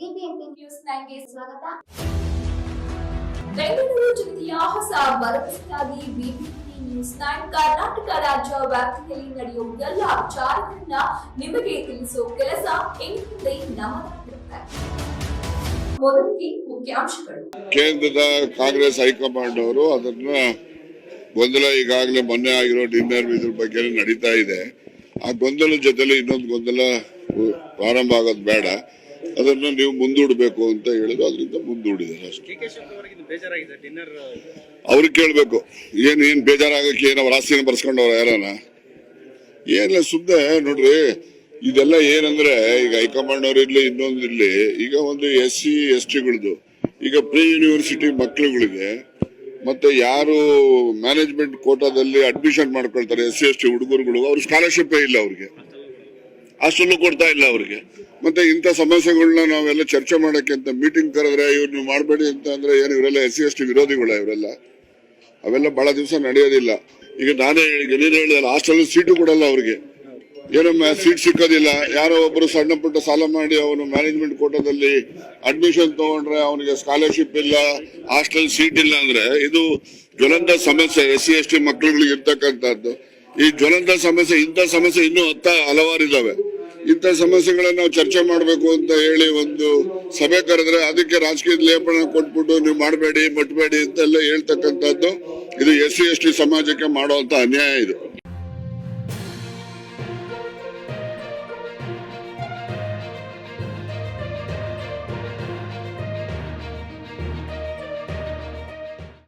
BBMP news ನೈನ್ಗೆ ಸ್ವಾಗತ. ಬೆಂಗಳೂರು ಜಿಲ್ಲೆಯ ಹೊಸ ಭರವಸೆಯಾಗಿ ಬಿಬಿಎಂಪಿ ನ್ಯೂಸ್ ನೈನ್ ಕರ್ನಾಟಕ ರಾಜ್ಯ ವ್ಯಾಪ್ತಿಯಲ್ಲಿ ನಡೆಯುವ ಎಲ್ಲ ವಿಚಾರಗಳನ್ನ ನಿಮಗೆ ತಿಳಿಸುವ ಕೆಲಸ ಇನ್ಮುಂದೆ ನಮ್ಮದಾಗಿರುತ್ತೆ ಮೊದಲಿಗೆ ಮುಖ್ಯಾಂಶಗಳು. ಕೇಂದ್ರದ ಕಾಂಗ್ರೆಸ್ ಹೈಕಮಾಂಡ್ ಅವರು ಅದನ್ನ ಗೊಂದಲ ಈಗಾಗಲೇ ಮೊನ್ನೆ ಆಗಿರೋ ಡಿನ್ನರ್ ಇದ್ರ ಬಗ್ಗೆ ನಡೀತಾ ಇದೆ. ಆ ಗೊಂದಲ ಜೊತೆಲಿ ಇನ್ನೊಂದು ಗೊಂದಲ ಪ್ರಾರಂಭ ಆಗೋದು ಬೇಡ. ಅದನ್ನ ನೀವು ಮುಂದೂಡಬೇಕು ಅಂತ ಹೇಳಿದ್ರು ಅದರಿಂದ ಮುಂದೂಡಿದ್ದಾರೆ ಅಷ್ಟೇ. ಅವ್ರಿಗೆ ಕೇಳ್ಬೇಕು. ಏನ್ ಏನ್ ಬೇಜಾರಾಗಕ್ಕೆ ಏನು ಅವ್ರ ಆಸ್ತಿನ ಬರ್ಸ್ಕೊಂಡವ್ರ ಯಾರನ? ಏನಿಲ್ಲ ಸುಮ್ಮನೆ ನೋಡ್ರಿ ಇದೆಲ್ಲ ಏನಂದ್ರೆ ಈಗ ಹೈಕಮಾಂಡ್ ಅವ್ರು ಇರ್ಲಿ ಇನ್ನೊಂದು ಇರ್ಲಿ ಈಗ ಒಂದು ಎಸ್ ಸಿ ಎಸ್ ಟಿಗಳದು ಈಗ ಪ್ರೀ ಯೂನಿವರ್ಸಿಟಿ ಮಕ್ಕಳುಗಳಿಗೆ ಮತ್ತೆ ಯಾರು ಮ್ಯಾನೇಜ್ಮೆಂಟ್ ಕೋಟಾದಲ್ಲಿ ಅಡ್ಮಿಷನ್ ಮಾಡ್ಕೊಳ್ತಾರೆ ಎಸ್ ಸಿ ಎಸ್ ಟಿ ಹುಡುಗರುಗಳು ಅವ್ರ ಸ್ಕಾಲರ್ಶಿಪ್ ಇಲ್ಲ ಅವ್ರಿಗೆ. ಅಷ್ಟನ್ನು ಕೊಡ್ತಾ ಇಲ್ಲ ಅವ್ರಿಗೆ. ಮತ್ತೆ ಇಂಥ ಸಮಸ್ಯೆಗಳನ್ನ ನಾವೆಲ್ಲ ಚರ್ಚೆ ಮಾಡಕ್ಕೆ ಅಂತ ಮೀಟಿಂಗ್ ಕರೆದ್ರೆ ಇವ್ರು ನೀವು ಮಾಡಬೇಡಿ ಅಂತ ಅಂದ್ರೆ ಏನು ಇವರೆಲ್ಲ ಎಸ್ ಸಿ, ಎಸ್ ಟಿ ವಿರೋಧಿಗಳ ಇವರೆಲ್ಲ? ಅವೆಲ್ಲ ಬಹಳ ದಿವಸ ನಡೆಯೋದಿಲ್ಲ. ಈಗ ನಾನೇ ನೀನು ಹೇಳಿದಲ್ಲ ಹಾಸ್ಟೆಲ್ ಸೀಟು ಕೊಡಲ್ಲ ಅವ್ರಿಗೆ. ಏನಮ್ಮ, ಸೀಟ್ ಸಿಕ್ಕೋದಿಲ್ಲ. ಯಾರೋ ಒಬ್ಬರು ಸಣ್ಣ ಪುಟ್ಟ ಸಾಲ ಮಾಡಿ ಅವನು ಮ್ಯಾನೇಜ್ಮೆಂಟ್ ಕೋಟಾದಲ್ಲಿ ಅಡ್ಮಿಷನ್ ತಗೊಂಡ್ರೆ ಅವನಿಗೆ ಸ್ಕಾಲರ್ಶಿಪ್ ಇಲ್ಲ, ಹಾಸ್ಟೆಲ್ ಸೀಟ್ ಇಲ್ಲ ಅಂದ್ರೆ ಇದು ಜ್ವಲಂತ ಸಮಸ್ಯೆ, ಎಸ್ ಸಿ, ಎಸ್ ಟಿ ಮಕ್ಕಳುಗಳಿಗೆ ಇರ್ತಕ್ಕಂಥದ್ದು. ಈ ಜ್ವಲಂತ ಸಮಸ್ಯೆ, ಇಂಥ ಸಮಸ್ಯೆ ಇನ್ನೂ ಹತ್ತ ಹಲವಾರು ಇದಾವೆ ಇಂಥ ಸಮಸ್ಯೆಗಳನ್ನ ನಾವು ಚರ್ಚೆ ಮಾಡಬೇಕು ಅಂತ ಹೇಳಿ ಒಂದು ಸಭೆ ಕರೆದ್ರೆ ಅದಕ್ಕೆ ರಾಜಕೀಯದ ಲೇಪನ ಕೊಟ್ಬಿಟ್ಟು ನೀವು ಮಾಡಬೇಡಿ, ಮುಟ್ಬೇಡಿ ಅಂತೆಲ್ಲ ಹೇಳ್ತಕ್ಕಂಥದ್ದು ಇದು ಎಸ್ ಸಿ ಎಸ್ ಟಿ ಸಮಾಜಕ್ಕೆ ಮಾಡುವಂತ ಅನ್ಯಾಯ ಇದು.